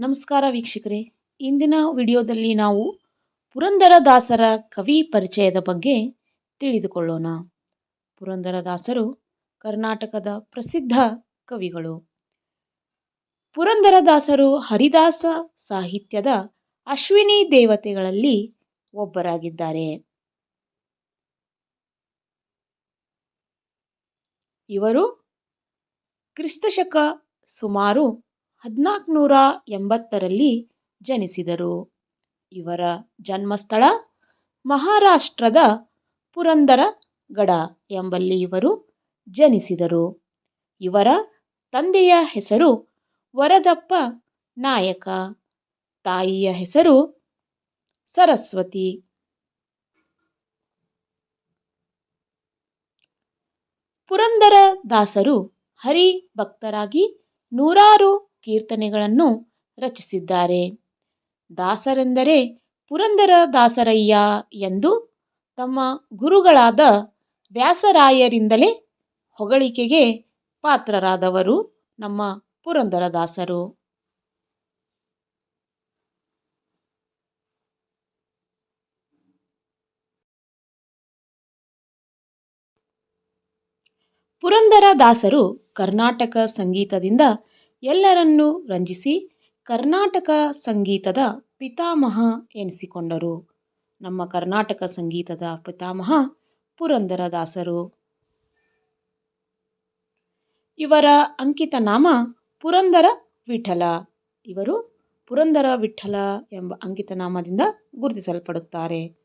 ನಮಸ್ಕಾರ ವೀಕ್ಷಕರೇ. ಇಂದಿನ ವಿಡಿಯೋದಲ್ಲಿ ನಾವು ಪುರಂದರದಾಸರ ಕವಿ ಪರಿಚಯದ ಬಗ್ಗೆ ತಿಳಿದುಕೊಳ್ಳೋಣ. ಪುರಂದರದಾಸರು ಕರ್ನಾಟಕದ ಪ್ರಸಿದ್ಧ ಕವಿಗಳು. ಪುರಂದರದಾಸರು ಹರಿದಾಸ ಸಾಹಿತ್ಯದ ಅಶ್ವಿನಿ ದೇವತೆಗಳಲ್ಲಿ ಒಬ್ಬರಾಗಿದ್ದಾರೆ. ಇವರು ಕ್ರಿಸ್ತಶಕ ಸುಮಾರು ಹದಿನಾಲ್ಕುನೂರ ಎಂಬತ್ತರಲ್ಲಿ ಜನಿಸಿದರು. ಇವರ ಜನ್ಮಸ್ಥಳ ಮಹಾರಾಷ್ಟ್ರದ ಪುರಂದರಗಡ ಎಂಬಲ್ಲಿ ಇವರು ಜನಿಸಿದರು. ಇವರ ತಂದೆಯ ಹೆಸರು ವರದಪ್ಪ ನಾಯಕ, ತಾಯಿಯ ಹೆಸರು ಸರಸ್ವತಿ. ಪುರಂದರ ದಾಸರು ಹರಿ ಭಕ್ತರಾಗಿ ನೂರಾರು ಕೀರ್ತನೆಗಳನ್ನು ರಚಿಸಿದ್ದಾರೆ. ದಾಸರೆಂದರೆ ಪುರಂದರ ದಾಸರಯ್ಯ ಎಂದು ತಮ್ಮ ಗುರುಗಳಾದ ವ್ಯಾಸರಾಯರಿಂದಲೇ ಹೊಗಳಿಕೆಗೆ ಪಾತ್ರರಾದವರು ನಮ್ಮ ಪುರಂದರದಾಸರು ಪುರಂದರದಾಸರು ಕರ್ನಾಟಕ ಸಂಗೀತದಿಂದ ಎಲ್ಲರನ್ನೂ ರಂಜಿಸಿ ಕರ್ನಾಟಕ ಸಂಗೀತದ ಪಿತಾಮಹ ಎನಿಸಿಕೊಂಡರು. ನಮ್ಮ ಕರ್ನಾಟಕ ಸಂಗೀತದ ಪಿತಾಮಹ ಪುರಂದರದಾಸರು. ಇವರ ಅಂಕಿತ ನಾಮ ಪುರಂದರ ವಿಠಲ. ಇವರು ಪುರಂದರ ವಿಠಲ ಎಂಬ ಅಂಕಿತ ನಾಮದಿಂದ ಗುರುತಿಸಲ್ಪಡುತ್ತಾರೆ.